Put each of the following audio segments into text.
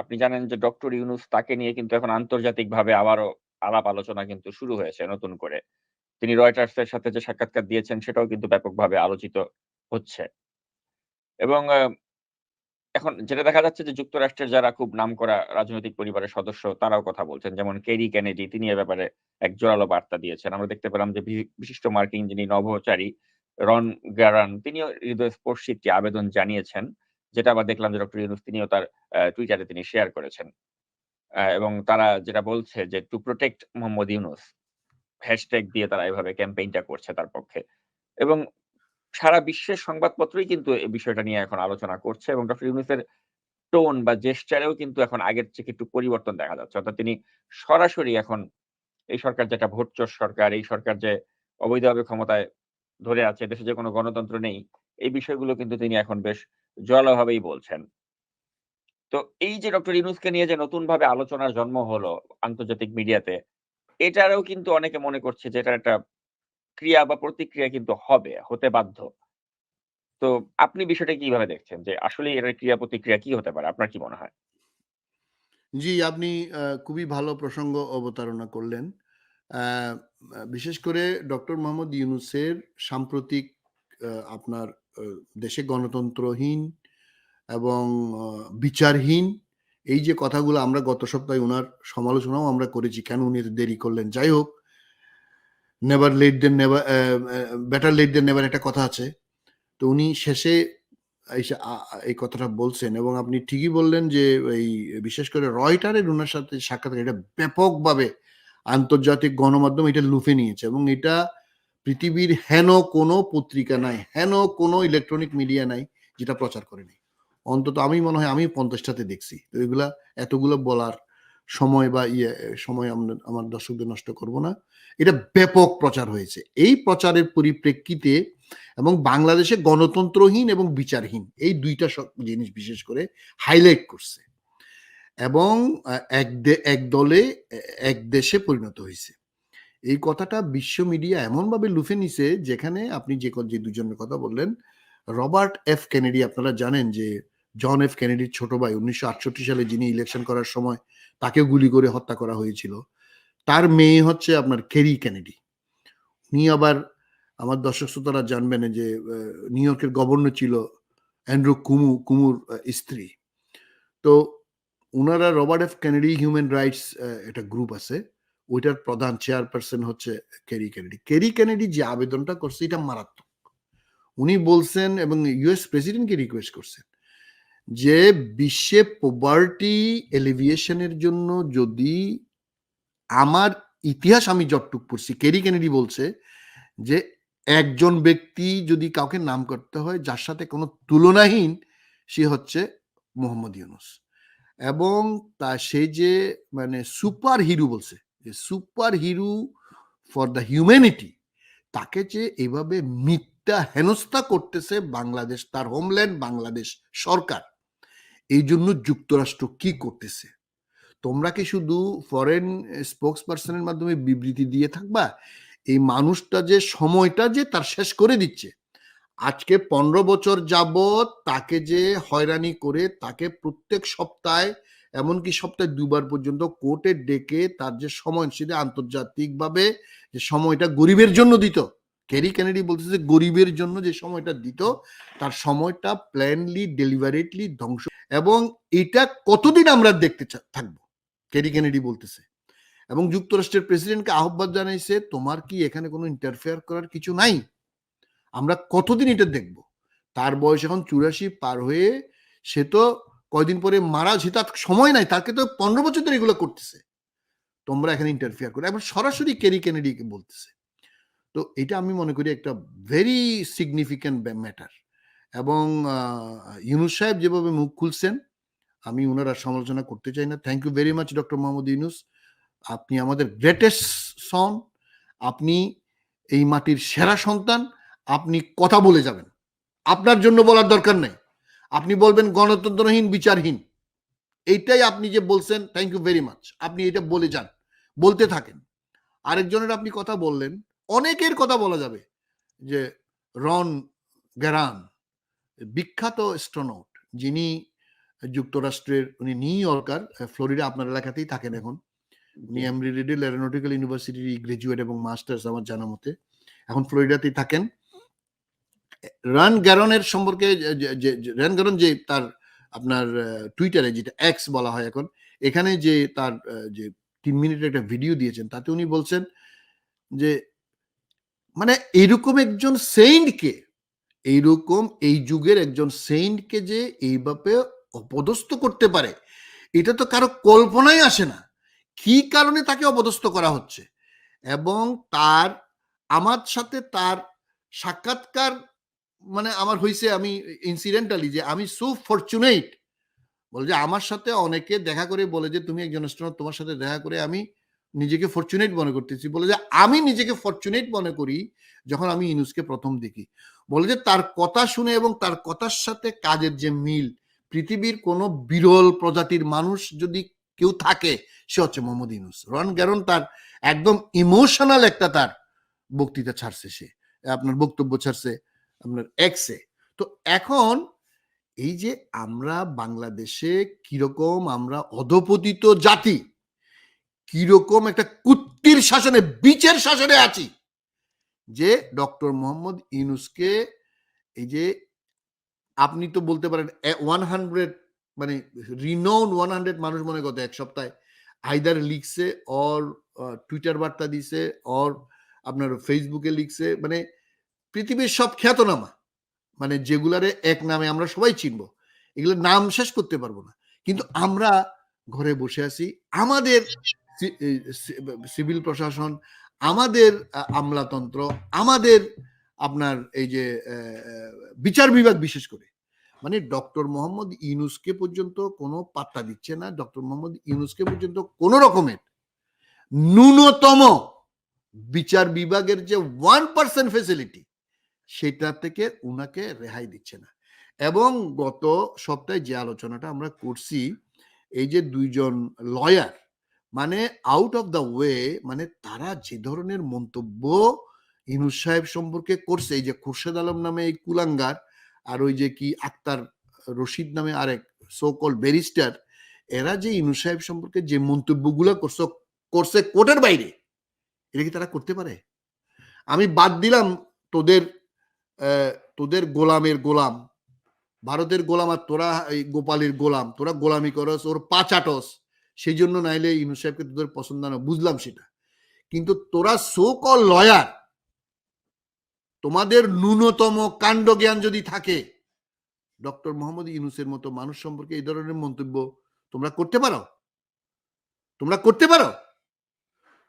আপনি জানেন যে ডক্টর ইউনুস তাকে নিয়ে কিন্তু এখন আন্তর্জাতিকভাবে আবারও আলাপ আলোচনা কিন্তু শুরু হয়েছে নতুন করে। তিনি রয়টার্স এর সাথে যে সাক্ষাৎকার দিয়েছেন সেটাও কিন্তু ব্যাপকভাবে আলোচিত হচ্ছে। এবং এখন যেটা দেখা যাচ্ছে যে যুক্তরাষ্ট্রের যারা খুব নাম করা রাজনৈতিক পরিবারের সদস্য তারাও কথা বলছেন। যেমন কেরি কেনেডি, তিনি এ ব্যাপারে এক জোরালো বার্তা দিয়েছেন। আমরা দেখতে পেলাম যে বিশিষ্ট মার্কিন যিনি নভোচারী রন গ্যারান তিনিও হৃদয়স্পর্শী একটি আবেদন জানিয়েছেন। যেটা আবার দেখলাম যে ডক্টর ইউনুস তিনিও তার টুইটারে তিনি শেয়ার করেছেন। এবং তারা যেটা বলছে যে to protect Mohammad Yunus hashtag দিয়ে তারা এভাবে ক্যাম্পেইনটা করছে তার পক্ষে। এবং সারা বিশ্বের সংবাদপত্রই কিন্তু এই বিষয়টা নিয়ে এখন আলোচনা করছে এবং ডক্টর ইউনুসের টোন বা জেস্চারেও কিন্তু এখন আগের থেকে একটু পরিবর্তন দেখা যাচ্ছে। অর্থাৎ তিনি সরাসরি এখন এই সরকার যে একটা ভোটচোর সরকার, এই সরকার যে অবৈধভাবে ক্ষমতায় ধরে আছে, দেশে যে কোনো গণতন্ত্র নেই, এই বিষয়গুলো কিন্তু তিনি এখন বেশ জোরালোভাবেই বলছেন। তো এই যে ডক্টর ইউনুসকে নিয়ে যে নতুনভাবে আলোচনার জন্ম হলো আন্তর্জাতিক মিডিয়াতে, এটারও কিন্তু অনেকে মনে করছে যে এটার একটা ক্রিয়া বা প্রতিক্রিয়া কিন্তু হবে, হতে বাধ্য। তো আপনি বিষয়টা কীভাবে দেখছেন? যে আসলেই এটার ক্রিয়া প্রতিক্রিয়া কি হতে পারে? আপনার কি মনে হয়? জি, আপনি খুবই ভালো প্রসঙ্গ অবতারণা করলেন। বিশেষ করে ডক্টর মোহাম্মদ ইউনুসের সাম্প্রতিক আপনার দেশে গণতন্ত্রহীন এবং বিচারহীন এই যে কথাগুলো আমরা গত সপ্তাহে ওনার সমালোচনাও আমরা করেছি। কেন উনি দেরি করলেন? যাই হোক never late than never better late than never একটা কথা আছে। তো উনি শেষে এই কথাটা বলছেন এবং আপনি ঠিকই বললেন যে এই বিশেষ করে রয়টারের উনার সাথে সাক্ষাৎকার এটা ব্যাপকভাবে আন্তর্জাতিক গণমাধ্যম এটা লুফে নিয়েছে এবং এটা পৃথিবীর হেন কোনো পত্রিকা নাই, হেন কোনো ইলেকট্রনিক মিডিয়া নাই যেটা প্রচার করেনি। অন্তত আমি মনে হয় আমি পঞ্চাশটাতে দেখছি। তো এগুলা এতগুলো বলার সময় বা ইয়ে সময় আমরা আমার দর্শকদের নষ্ট করব না। এটা ব্যাপক প্রচার হয়েছে। এই প্রচারের পরিপ্রেক্ষিতে এবং বাংলাদেশে গণতন্ত্রহীন এবং বিচারহীন এই দুইটা জিনিস বিশেষ করে হাইলাইট করছে। এবং এক এক দলে এক দেশে পরিণত হয়েছে এই কথাটা বিশ্ব মিডিয়া এমনভাবে লুফে নিছে যেখানে আপনি যে যে ২ জনের কথা বললেন, রবার্ট এফ কেনেডি, আপনারা জানেন যে জন এফ কেনেডির ছোট ভাই ১৯৬৮ সালে যিনি ইলেকশন করার সময় তাকে গুলি করে হত্যা করা হয়েছিল। তার মেয়ে হচ্ছে আপনার কেরি কেনেডি। উনি আবার আমার দর্শক শ্রোতারা জানবেন যে নিউ ইয়র্কের গভর্নর ছিল অ্যান্ড্রু কুমু, কুমুর স্ত্রী। তো ওনারা Robert F Kennedy human rights একটা গ্রুপ আছে। ওইটার প্রধান চেয়ারপারসন হচ্ছে কেরি কেনেডি। কেরি কেনেডি যে আবেদনটা করছে, এটা মারাত্মক। উনি বলছেন এবং ইউএস প্রেসিডেন্টকে রিকোয়েস্ট করছেন যে বিশ্বে পোভার্টি এলিভিয়েশনের জন্য যদি আমার ইতিহাস আমি যতটুক পড়ছি, কেরি কেনেডি বলছে যে একজন ব্যক্তি যদি কাউকে নাম করতে হয় যার সাথে কোনো তুলনাহীন সে হচ্ছে মোহাম্মদ ইউনুস। এবং তা সে যে মানে সুপার হিরো বলছে যে super hero for the humanity তাকে যে এভাবে মিথ্যা হেনস্থা করতেছে বাংলাদেশ, তার হোমল্যান্ড বাংলাদেশ সরকার। এই জন্য যুক্তরাষ্ট্র কি করতেছে? তোমরা কি শুধু ফরেন স্পোকস পার্সনের মাধ্যমে বিবৃতি দিয়ে থাকবা? এই মানুষটা যে সময়টা যে তার শেষ করে দিচ্ছে। আজকে ১৫ বছর যাবৎ তাকে যে হয়রানি করে, তাকে প্রত্যেক সপ্তাহে, এমনকি সপ্তাহে দুবার পর্যন্ত কোর্টে ডেকে তার যে সময় সেটা আন্তর্জাতিকভাবে যে সময়টা গরিবের জন্য দিত। কেরি কেনেডি বলতেছে যে গরিবের জন্য যে সময়টা দিত, তার সময়টা প্ল্যানলি, ডেলিভারেটলি ধ্বংস এবং এটা কতদিন আমরা দেখতে থাকব? কেরি কেনেডি বলতেছে। এবং যুক্তরাষ্ট্রের প্রেসিডেন্টকে আহ্বান জানাইছে, তোমার কি এখানে কোনো ইন্টারফেয়ার করার কিছু নাই? আমরা কতদিন এটা দেখব? তার বয়স এখন ৮৪ পার হয়ে সে তো কয়দিন পরে মারা, সে তার সময় নাই। তাকে তো ১৫ বছর ধরে এগুলো করতেছে। তোমরা এখানে ইন্টারফেয়ার করো। এবং সরাসরি ক্যারি কেনেডিকে বলতেছে। তো এটা আমি মনে করি একটা ভেরি সিগনিফিক্যান্ট ম্যাটার। এবং ইউনুস সাহেব যেভাবে মুখ খুলছেন, আমি আর সমালোচনা করতে চাই না। Thank you very much doctor Mohammad Yunus. আপনি আমাদের গ্রেটেস্ট সন। আপনি এই মাটির সেরা সন্তান। আপনি কথা বলে যাবেন। আপনার জন্য বলার দরকার নাই। আপনি বলবেন গণতন্ত্রহীন, বিচারহীন। এইটাই আপনি যে বলছেন থ্যাংক ইউ ভেরি মাচ। আপনি এটা বলে যান। বলতে থাকেন। আরেকজনের আপনি কথা বললেন। অনেকের কথা বলা যাবে। যে রন গ্যারান বিখ্যাত অ্যাস্ট্রোনট যিনি যুক্তরাষ্ট্রের উনি নিউ ইয়র্কার ফ্লোরিডা আপনার এলাকাতেই থাকেন এখন। উনি এমরি রিডেল এরোনটিক্যাল ইউনিভার্সিটির গ্রাজুয়েট এবং মাস্টার্স আমার জানা মতে। এখন ফ্লোরিডাতেই থাকেন। রান গ্যারনের সম্পর্কে রান গ্যারন যে তার আপনার টুইটারে যেটা এক্স বলা হয় এখন এখানে যে তার যে তিন মিনিটের একটা ভিডিও দিয়েছেন তাতে উনি বলছেন যে মানে এরকম একজন সেইন্টকে এইরকম এই যুগের একজন সেইন্টকে যে এইভাবে অপদস্থ করতে পারে, এটা তো কারও কল্পনাই আসে না। কি কারণে তাকে অপদস্থ করা হচ্ছে? এবং তার, আমার সাথে তার সাক্ষাৎকার মানে আমার হয়েছে আমি ইনসিডেন্টালি যে আমি সো ফরচুনেট বলে যে আমার সাথে অনেকে দেখা করে বলে যে, তুমি একজন তোমার সাথে দেখা করে আমি নিজেকে ফরচুনেট মনে করতেছি। বলে যে, আমি নিজেকে ফরচুনেট মনে করি যখন আমি ইনুসকে প্রথম দেখি। বলে যে, তার কথা শুনে এবং তার কথার সাথে কাজের যে মিল, পৃথিবীর কোনো বিরল প্রজাতির মানুষ যদি কেউ থাকে, সে হচ্ছে মোহাম্মদ ইনুস। রন গ্যারন তার একদম ইমোশনাল একটা তার বক্তৃতা ছাড়ছে সে। আপনার বক্তব্য ছাড়ছে, আপনার এক্সে তো এখন এই যে, আমরা বাংলাদেশে কীরকম আমরা অধপতিত জাতি কীরকম একটা কুত্তির শাসনে, বিচের শাসনে আছি যে ডক্টর মোহাম্মদ ইউনুসকে এই যে আপনি তো বলতে পারেন ওয়ান হান্ড্রেড মানে রিনোন ওয়ান হান্ড্রেড মানুষ মনে গত এক সপ্তাহে। আইদার লিখছে অর টুইটার বার্তা দিছে অর আপনার ফেসবুকে লিখছে। মানে পৃথিবীর সব খ্যাতনামা। মানে যেগুলারে এক নামে আমরা সবাই চিনব। এগুলোর নাম শেষ করতে পারব না। কিন্তু আমরা ঘরে বসে আছি। আমাদের সিভিল প্রশাসন, আমাদের আমলাতন্ত্র, আমাদের আপনার এই যে বিচার বিভাগ বিশেষ করে। মানে ডক্টর মোহাম্মদ ইউনুসকে পর্যন্ত কোনো পাত্তা দিচ্ছে না, ডক্টর মোহাম্মদ ইউনুসকে পর্যন্ত কোনো রকমের ন্যূনতম বিচার বিভাগের যে ওয়ান পার্সেন্ট ফেসিলিটি, সেটা থেকে উনাকে রেহাই দিচ্ছে না। এবং গত সপ্তাহে যে আলোচনাটা আমরা করছি, এই যে দুইজন লয়ার মানে আউট অফ দ্য ওয়ে মানে তারা যে ধরনের মন্তব্য ইনুস সাহেব সম্পর্কে করছে, এই যে খুরশেদ আলম নামে এই কুলাঙ্গার আর ওই যে কি আক্তার রশিদ নামে আরেক সোকল ব্যারিস্টার এরা যে ইনুস সাহেব সম্পর্কে যে মন্তব্যগুলো করছে করছে কোর্টের বাইরে, এটা কি তারা করতে পারে? আমি বাদ দিলাম তোদের তোদের গোলামের গোলাম, ভারতের গোলাম আর তোরা গোপালের গোলাম, তোরা গোলামি করস, ওর পা চাটস। সেই জন্য নাইলে ইনু সাহেবকে তোদের পছন্দ না, বুঝলাম সেটা। কিন্তু তোরা সো কল লয়ার তোমাদের ন্যূনতম কাণ্ড জ্ঞান যদি থাকে, ডক্টর মোহাম্মদ ইউনুসের মতো মানুষ সম্পর্কে এই ধরনের মন্তব্য তোমরা করতে পারো। তোমরা করতে পারো।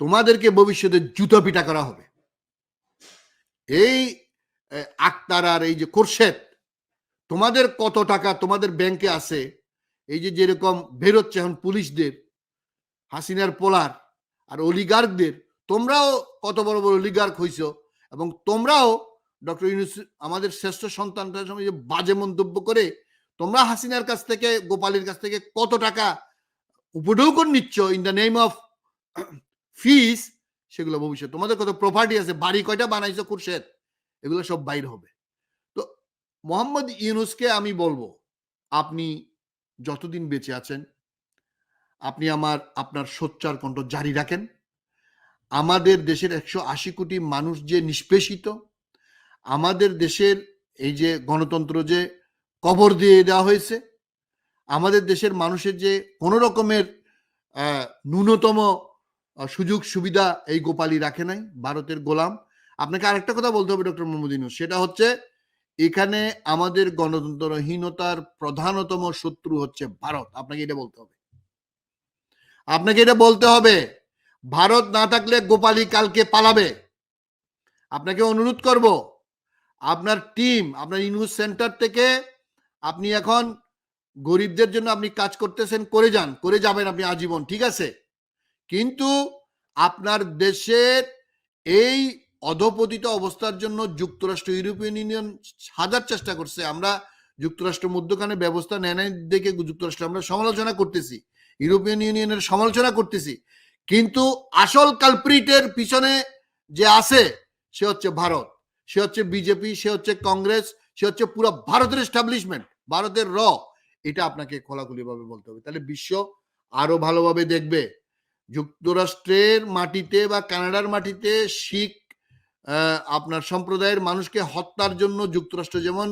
তোমাদেরকে ভবিষ্যতে জুতো পিটা করা হবে। এই আক্তার আর এই যে কোরশেদ তোমাদের কত টাকা তোমাদের ব্যাংকে আছে? এই যে যেরকম বেরোচ্ছে এখন পুলিশদের, হাসিনার পোলার আর অলিগার্কদের তোমরাও কত বড় বড় অলিগার্ক হইছ এবং তোমরাও ডক্টর ইউনুস আমাদের শ্রেষ্ঠ সন্তানটার সময় যে বাজে মন্তব্য করে, তোমরা হাসিনার কাছ থেকে, গোপালের কাছ থেকে কত টাকা উপঢৌকন নিচ্ছ in the name of fees সেগুলো ভবিষ্যৎ। তোমাদের কত প্রপার্টি আছে, বাড়ি কয়টা বানাইছো খুরশেদ? এগুলো সব বাইর হবে। তো মোহাম্মদ ইউনুসকে আমি বলব, আপনি যতদিন বেঁচে আছেন, আপনি আমার, আপনার সোচ্চার কণ্ঠ জারি রাখেন। আমাদের দেশের একশো আশি কোটি মানুষ যে নিষ্পেষিত, আমাদের দেশের এই যে গণতন্ত্র যে কবর দিয়ে দেওয়া হয়েছে, আমাদের দেশের মানুষের যে কোনো রকমের ন্যূনতম সুযোগ সুবিধা এই গোপালী রাখে নাই, ভারতের গোলাম। আপনাকে আরেকটা কথা বলতে হবে, ডক্টর মোহাম্মদ সেটা হচ্ছে এখানে আমাদের গণতন্ত্রহীনতার প্রধানতম শত্রু হচ্ছে ভারত। আপনাকে এটা বলতে হবে। আপনাকে এটা বলতে হবে, ভারত না থাকলে গোপালী কালকে পালাবে। আপনাকে অনুরোধ করব, আপনার টিম আপনার ইউনুস সেন্টার থেকে আপনি এখন গরিবদের জন্য আপনি কাজ করতেছেন, করে যান, করে যাবেন আপনি আজীবন, ঠিক আছে? কিন্তু আপনার দেশের এই অধপতিত অবস্থার জন্য যুক্তরাষ্ট্র, ইউরোপিয়ান ইউনিয়ন হাজার চেষ্টা করছে। আমরা যুক্তরাষ্ট্র মধ্যখানে ব্যবস্থা নেয় নাই দেখে যুক্তরাষ্ট্র আমরা সমালোচনা করতেছি, ইউরোপিয়ান ইউনিয়নের সমালোচনা করতেছি। কিন্তু আসল কালপ্রিটের পিছনে যে আছে, সে হচ্ছে ভারত। সে হচ্ছে বিজেপি, সে হচ্ছে কংগ্রেস, সে হচ্ছে পুরো ভারতের এস্টাবলিশমেন্ট ভারতের র। এটা আপনাকে খোলাখুলিভাবে বলতে হবে। তাহলে বিশ্ব আরও ভালোভাবে দেখবে। যুক্তরাষ্ট্রের মাটিতে বা কানাডার মাটিতে শিখ আপনার সম্প্রদায়ের মানুষকে হত্যার জন্য যুক্তরাষ্ট্র যেমন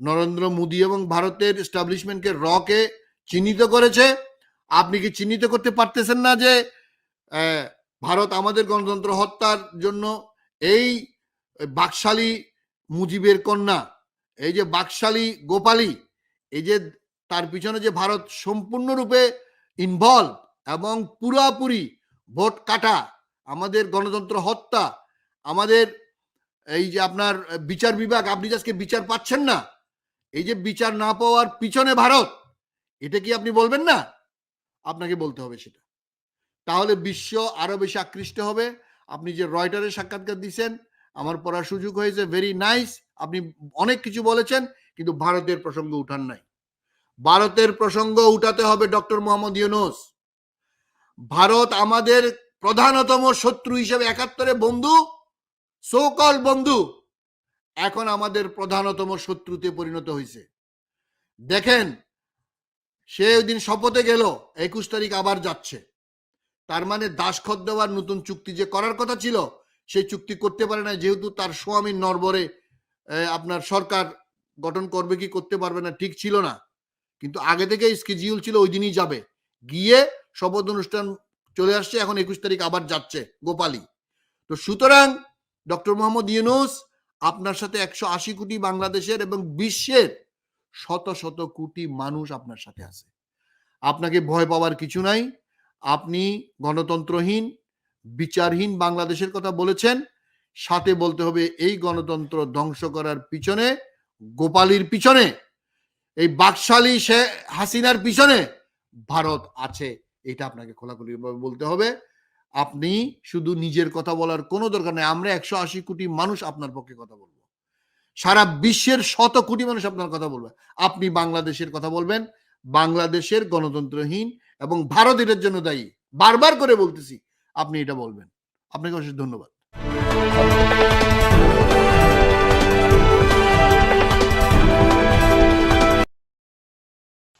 নরেন্দ্র মোদী এবং ভারতের এস্টাবলিশমেন্টকে রকে চিহ্নিত করেছে। আপনি কি চিহ্নিত করতে পারতেছেন না যে ভারত আমাদের গণতন্ত্র হত্যার জন্য এই বাকশালী মুজিবের কন্যা, এই যে বাকশালী গোপালী, এই যে তার পিছনে যে ভারত সম্পূর্ণরূপে ইনভলভ এবং পুরাপুরি ভোট কাটা, আমাদের গণতন্ত্র হত্যা আমাদের এই যে আপনার বিচার বিভাগ, আপনি আজকে বিচার পাচ্ছেন না, এই যে বিচার না পাওয়ার পিছনে ভারত, এটা কি আপনি বলবেন না? আপনাকে বলতে হবে সেটা। তাহলে বিশ্ব আরও বেশি আকৃষ্ট হবে। আপনি যে রয়টারের সাক্ষাৎকার দিচ্ছেন আমার পড়ার সুযোগ হয়েছে ভেরি নাইস আপনি অনেক কিছু বলেছেন, কিন্তু ভারতের প্রসঙ্গ উঠান নাই। ভারতের প্রসঙ্গ উঠাতে হবে ডক্টর মোহাম্মদ ইউনুস। ভারত আমাদের প্রধানতম শত্রু হিসেবে একাত্তরে বন্ধু সোকল বন্ধু, এখন আমাদের প্রধানতম শত্রুতে পরিণত হয়েছে দেখেন, সে ওই দিন শপথে গেল, একুশ তারিখ আবার যাচ্ছে। তার মানে দাসখত দেওয়ার নতুন চুক্তি যে করার কথা ছিল, সেই চুক্তি করতে পারে না যেহেতু তার স্বামীর নরবরে আপনার সরকার গঠন করবে কি করতে পারবে না, ঠিক ছিল না। কিন্তু আগে থেকে স্কেজিউল ছিল, ওই দিনই যাবে। গিয়ে শপথ অনুষ্ঠান চলে আসছে, এখন একুশ তারিখ আবার যাচ্ছে গোপালী তো সুতরাং ডক্টর মোহাম্মদ ইউনুস আপনার সাথে একশো আশি কোটি বাংলাদেশের এবং বিশ্বের শত শত কোটি মানুষ আপনার সাথে আছে। আপনাকে ভয় পাওয়ার কিছু নাই। আপনি গণতন্ত্রহীন, বিচারহীন বাংলাদেশের কথা বলেছেন। সাথে বলতে হবে, এই গণতন্ত্র ধ্বংস করার পিছনে, গোপালীর পিছনে, এই বাকশালী সে হাসিনার পিছনে ভারত আছে। এটা আপনাকে খোলাখুলিভাবে বলতে হবে। আপনি শুধু নিজের কথা বলার কোনো দরকার নেই। আমরা একশো আশি কোটি মানুষ আপনার পক্ষে কথা বলব। সারা বিশ্বের শত কোটি মানুষ আপনার কথা বলবে। আপনি বাংলাদেশের কথা বলবেন, বাংলাদেশের গণতন্ত্রহীন এবং ভারত এটার জন্য দায়ী। বারবার করে বলতেছি, আপনি এটা বলবেন। আপনাকে অশেষ ধন্যবাদ।